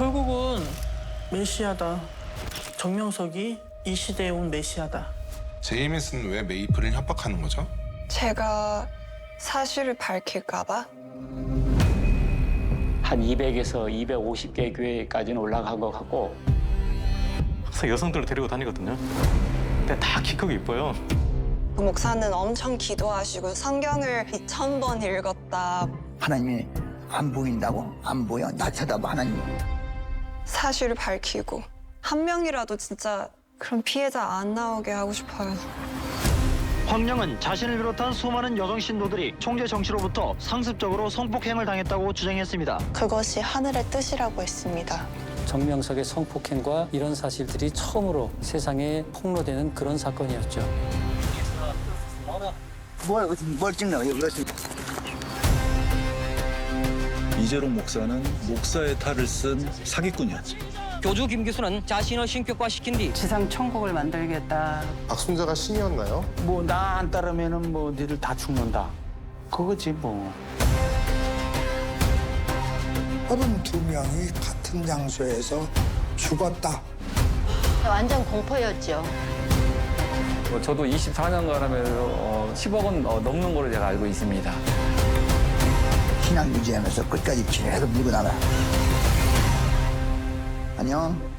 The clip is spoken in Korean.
결국은 메시아다. 정명석이 이 시대에 온 메시아다. 제이미스는 왜 메이플을 협박하는 거죠? 제가 사실을 밝힐까봐? 한 200에서 250개 교회까지는 올라간 것 같고 항상 여성들을 데리고 다니거든요. 근데 다 키 크고 이뻐요. 그 목사는 엄청 기도하시고 성경을 2,000번 읽었다. 하나님이 안 보인다고? 안 보여? 나 쳐다봐 하나님. 사실을 밝히고 한 명이라도 진짜 그런 피해자 안 나오게 하고 싶어요. 황령은 자신을 비롯한 수많은 여성 신도들이 총재 정치로부터 상습적으로 성폭행을 당했다고 주장했습니다. 그것이 하늘의 뜻이라고 했습니다. 정명석의 성폭행과 이런 사실들이 처음으로 세상에 폭로되는 그런 사건이었죠. 뭘, 뭘 찍나? 이재용 목사는 목사의 탈을 쓴 사기꾼이었지. 교주 김기수는 자신을 신격화시킨 뒤 지상 천국을 만들겠다. 박순자가 신이었나요? 뭐 나 안 따르면은 뭐 니들 다 죽는다. 그거지 뭐. 서른두 명이 같은 장소에서 죽었다. 완전 공포였죠. 저도 24년간 하면서 10억 원 넘는 거로 제가 알고 있습니다. 신앙 유지하면서 끝까지 계속 밀고 나가. 안녕.